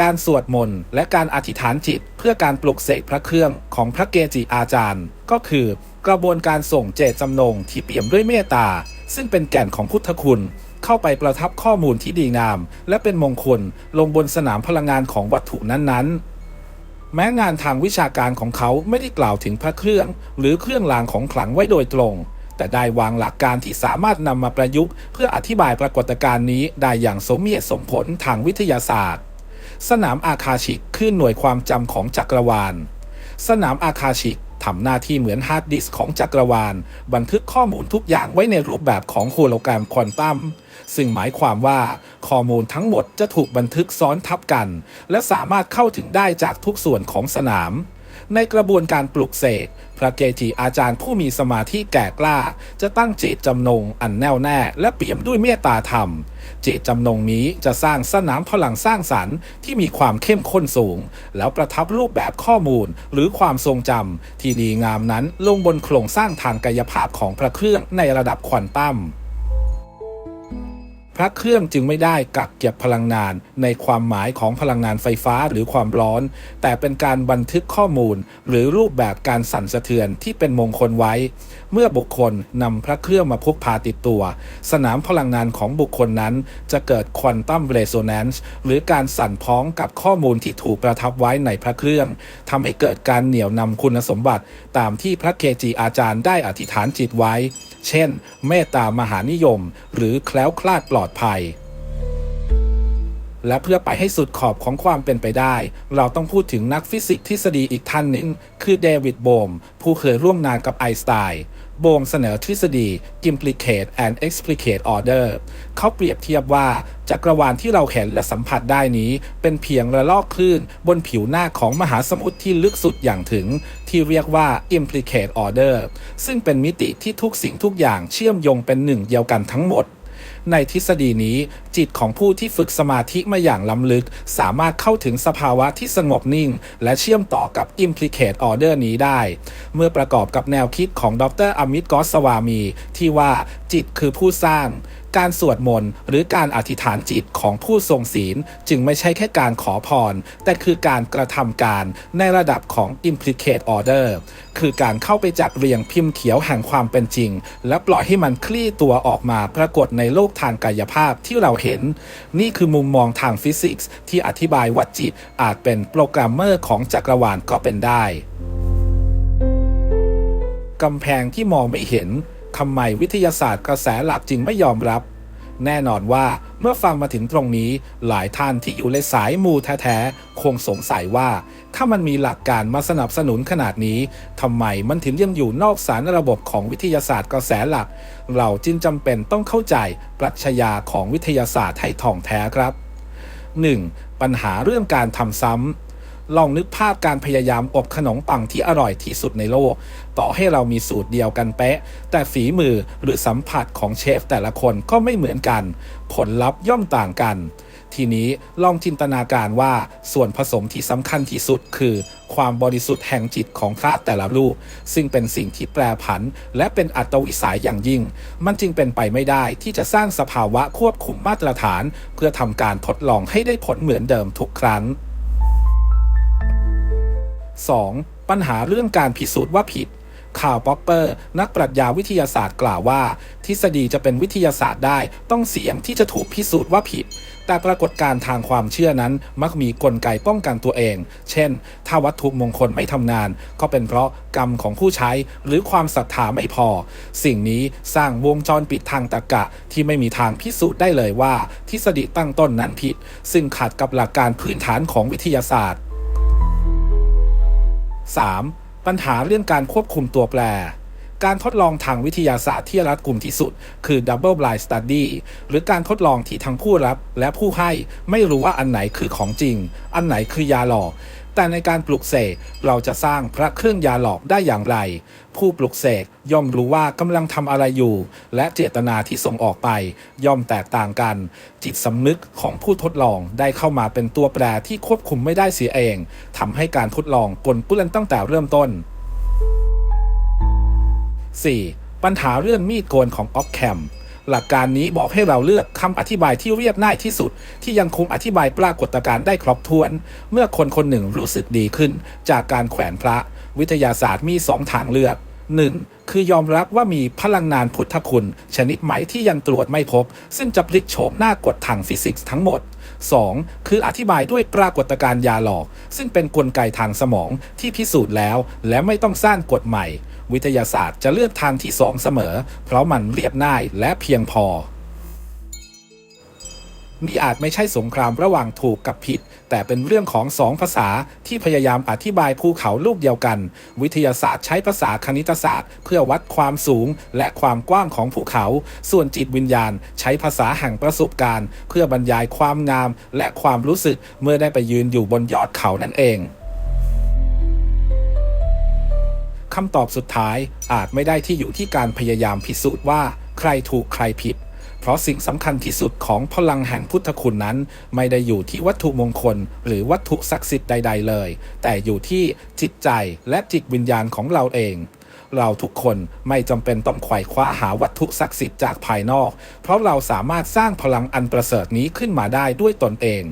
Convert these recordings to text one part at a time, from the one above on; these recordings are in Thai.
การสวดมนต์และการอธิษฐานจิต เพื่อการปลุกเสกพระเครื่องของพระเกจิอาจารย์ ก็คือกระบวนการส่งเจตจำนงที่เปี่ยมด้วยเมตตา ซึ่งเป็นแก่นของพุทธคุณ เข้าไปประทับข้อมูลที่ดีงาม และเป็นมงคลลงบนสนามพลังงานของวัตถุนั้นๆแม้งานทางวิชาการของเขาไม่ได้กล่าวถึงพระเครื่อง หรือเครื่องรางของขลังไว้โดยตรง แต่ได้วางหลักการที่สามารถนำมาประยุกต์ เพื่ออธิบายปรากฏการณ์นี้ได้อย่างสมเหตุสมผลทางวิทยาศาสตร์ สนามอาคาชิกคือหน่วยความจำของจักรวาล สนามอาคาชิกทำหน้าที่เหมือนฮาร์ดดิสของจักรวาล บันทึกข้อมูลทุกอย่างไว้ในรูปแบบของโฮโลแกรมควอนตัมซึ่งหมายความว่าข้อมูลทั้งหมดจะถูกบันทึกซ้อนทับกัน และสามารถเข้าถึงได้จากทุกส่วนของสนาม ในกระบวนการปลุกเสกพระเกจิอาจารย์ผู้มีสมาธิแก่กล้า จะตั้งจิตจำนงอันแน่วแน่และเปี่ยมด้วยเมตตาธรรม จิตจำนงนี้จะสร้างสนามพลังสร้างสรรค์ที่มีความเข้มข้นสูง แล้วประทับรูปแบบข้อมูลหรือความทรงจำที่ดีงามนั้นลงบนโครงสร้างทางกายภาพของพระเครื่องในระดับควอนตัม พระเครื่องจึงไม่ได้กักเก็บพลังงานในความหมายของพลังงานไฟฟ้าหรือความร้อน แต่เป็นการบันทึกข้อมูล หรือรูปแบบการสั่นสะเทือนที่เป็นมงคลไว้ เมื่อบุคคลนำพระเครื่องมาพกพาติดตัว สนามพลังงานของบุคคลนั้นจะเกิดควอนตัมเรโซแนนซ์หรือการสั่นพ้องกับข้อมูลที่ถูกประทับไว้ในพระเครื่องทำให้เกิดการเหนี่ยวนำคุณสมบัติ ตามที่พระเกจิอาจารย์ได้อธิษฐานจิตไว้ เช่น เมตตามหานิยม หรือแคล้วคลาดปลอดอดภัย และเพื่อไปให้สุดขอบของความเป็นไปได้ เราต้องพูดถึงนักฟิสิกส์ทฤษฎีอีกท่านหนึ่ง คือเดวิดโบม ผู้เคยร่วมงานกับไอน์สไตน์โบมเสนอทฤษฎี implicate and explicate order เขาเปรียบเทียบว่าจักรวาลที่เราเห็นและสัมผัสได้นี้ เป็นเพียงระลอกคลื่น บนผิวหน้าของมหาสมุทรที่ลึกสุดอย่างถึง ที่เรียกว่า implicate order ซึ่งเป็นมิติที่ทุกสิ่งทุกอย่างเชื่อมโยงเป็นหนึ่งเดียวกันทั้งหมด ในทฤษฎีนี้ จิตของผู้ที่ฝึกสมาธิมาอย่างล้ำลึก สามารถเข้าถึงสภาวะที่สงบนิ่ง และเชื่อมต่อกับ implicate order นี้ได้ เมื่อประกอบกับแนวคิดของดรอมิตกอสวามี ที่ว่าจิตคือผู้สร้าง การสวดมนต์หรือการอธิษฐานจิตของผู้ทรงศีล จึงไม่ใช่แค่การขอพร แต่คือการกระทำการในระดับของ implicate order คือการเข้าไปจัดเรียงพิมพ์เขียวแห่งความเป็นจริง และปล่อยให้มันคลี่ตัวออกมาปรากฏในโลกทางกายภาพที่เราเห็น นี่คือมุมมองทางฟิสิกส์ที่อธิบายว่าจิตอาจเป็นโปรแกรมเมอร์ของจักรวาลก็เป็นได้ กำแพงที่มองไม่เห็น ทำไมวิทยาศาสตร์กระแสหลักจึงไม่ยอมรับ แน่นอนว่าเมื่อฟังมาถึงตรงนี้ หลายท่านที่อยู่ในสายมูแท้ๆคงสงสัยว่า ถ้ามันมีหลักการมาสนับสนุนขนาดนี้ทำไมมันถึงยังอยู่นอกสารระบบของวิทยาศาสตร์กระแสหลัก เราจึงจำเป็นต้องเข้าใจปรัชญาของวิทยาศาสตร์ให้ท่องแท้ครับ 1. ปัญหาเรื่องการทำซ้ำ ลองนึกภาพการพยายามอบขนมปังที่อร่อยที่สุดในโลก ต่อให้เรามีสูตรเดียวกันเป๊ะ แต่ฝีมือหรือสัมผัสของเชฟแต่ละคนก็ไม่เหมือนกัน ผลลัพธ์ย่อมต่างกัน ทีนี้ลองจินตนาการว่าส่วนผสมที่สำคัญที่สุดคือ ความบริสุทธิ์แห่งจิตของพระแต่ละรูป ซึ่งเป็นสิ่งที่แปรผัน และเป็นอัตวิสัยอย่างยิ่ง มันจึงเป็นไปไม่ได้ที่จะสร้างสภาวะควบคุมมาตรฐาน เพื่อทำการทดลองให้ได้ผลเหมือนเดิมทุกครั้ง 2. ปัญหาเรื่องการพิสูจน์ว่าผิดข่าวป๊อปเปอร์ นักปรัชญาวิทยาศาสตร์กล่าวว่า ทฤษฎีจะเป็นวิทยาศาสตร์ได้ต้องเสี่ยงที่จะถูกพิสูจน์ว่าผิด แต่ปรากฏการณ์ทางความเชื่อนั้นมักมีกลไกป้องกันตัวเอง เช่น ถ้าวัตถุมงคลไม่ทำงาน ก็เป็นเพราะกรรมของผู้ใช้หรือความศรัทธาไม่พอ สิ่งนี้สร้างวงจรปิดทางตรรกะที่ไม่มีทางพิสูจน์ได้เลยว่า ทฤษฎีตั้งต้นนั้นผิด ซึ่งขัดกับหลักการพื้นฐานของวิทยาศาสตร์ 3. ปัญหาเรื่องการควบคุมตัวแปร การทดลองทางวิทยาศาสตร์ที่รัดกุมที่สุด คือ Double Blind Study หรือการทดลองที่ทั้งผู้รับและผู้ให้ไม่รู้ว่าอันไหนคือของจริง อันไหนคือยาหลอก แต่ในการปลุกเสกเราจะสร้างพระเครื่องยาหลอกได้อย่างไร ผู้ปลุกเสกย่อมรู้ว่ากำลังทำอะไรอยู่ และเจตนาที่ส่งออกไป ย่อมแตกต่างกัน จิตสำนึกของผู้ทดลองได้เข้ามาเป็นตัวแปรที่ควบคุมไม่ได้เสียเองทำให้การทดลองปนเปื้อนตั้งแต่เริ่มต้น 4. ปัญหาเรื่องมีดโกนของออฟแคม หลักการนี้บอกให้เราเลือกคำอธิบายที่เรียบง่ายที่สุด ที่ยังคงอธิบายปรากฏการณ์ได้ครบถ้วน เมื่อคนคนหนึ่งรู้สึกดีขึ้น จากการแขวนพระ วิทยาศาสตร์มีสองทางเลือก 1. คือยอมรับว่ามีพลังงานพุทธคุณ ชนิดไหมที่ยังตรวจไม่พบ ซึ่งจะพลิกโฉมหน้ากฎทางฟิสิกส์ทั้งหมด 2. คืออธิบายด้วยปรากฏการณ์ยาหลอก ซึ่งเป็นนกลไกทางสมองที่พิสูจน์แล้ว และไม่ต้องสร้างกฎใหม่ วิทยาศาสตร์จะเลือกทางที่สองเสมอ เพราะมันเรียบง่ายและเพียงพอนี่อาจไม่ใช่สงครามระหว่างถูกกับผิด แต่เป็นเรื่องของสองภาษาที่พยายามอธิบายภูเขาลูกเดียวกัน วิทยาศาสตร์ใช้ภาษาคณิตศาสตร์ เพื่อวัดความสูงและความกว้างของภูเขา ส่วนจิตวิญญาณ ใช้ภาษาแห่งประสบการณ์ เพื่อบรรยายความงามและความรู้สึกเมื่อได้ไปยืนอยู่บนยอดเขานั่นเอง คำตอบสุดท้ายอาจไม่ได้ที่อยู่ที่การพยายามพิสูจน์ว่าใครถูกใครผิด เพราะสิ่งสำคัญที่สุดของพลังแห่งพุทธคุณนั้น ไม่ได้อยู่ที่วัตถุมงคล หรือวัตถุศักดิ์สิทธิ์ใด ๆ เลย แต่อยู่ที่จิตใจและจิตวิญญาณของเราเอง เราทุกคนไม่จำเป็นต้องไขว่คว้าหาวัตถุศักดิ์สิทธิ์จากภายนอก เพราะเราสามารถสร้างพลังอันประเสริฐนี้ขึ้นมาได้ด้วยตนเอง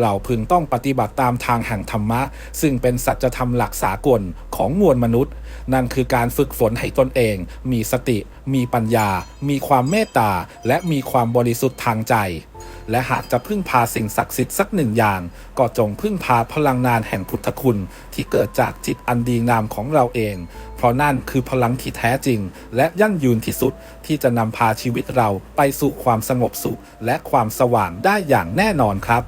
เราพึงต้องปฏิบัติตามทางแห่งธรรมะ ซึ่งเป็นสัจธรรมหลักสากลของมวลมนุษย์ นั่นคือการฝึกฝนให้ตนเอง มีสติ มีปัญญา มีความเมตตา และมีความบริสุทธิ์ทางใจและหากจะพึ่งพาสิ่งศักดิ์สิทธิ์สักหนึ่งอย่าง ก็จงพึ่งพาพลังงานแห่งพุทธคุณ ที่เกิดจากจิตอันดีงามของเราเอง เพราะนั่นคือพลังที่แท้จริง และยั่งยืนที่สุดที่จะนำพาชีวิตเราไปสู่ความสงบสุข และความสว่างได้อย่างแน่นอนครับ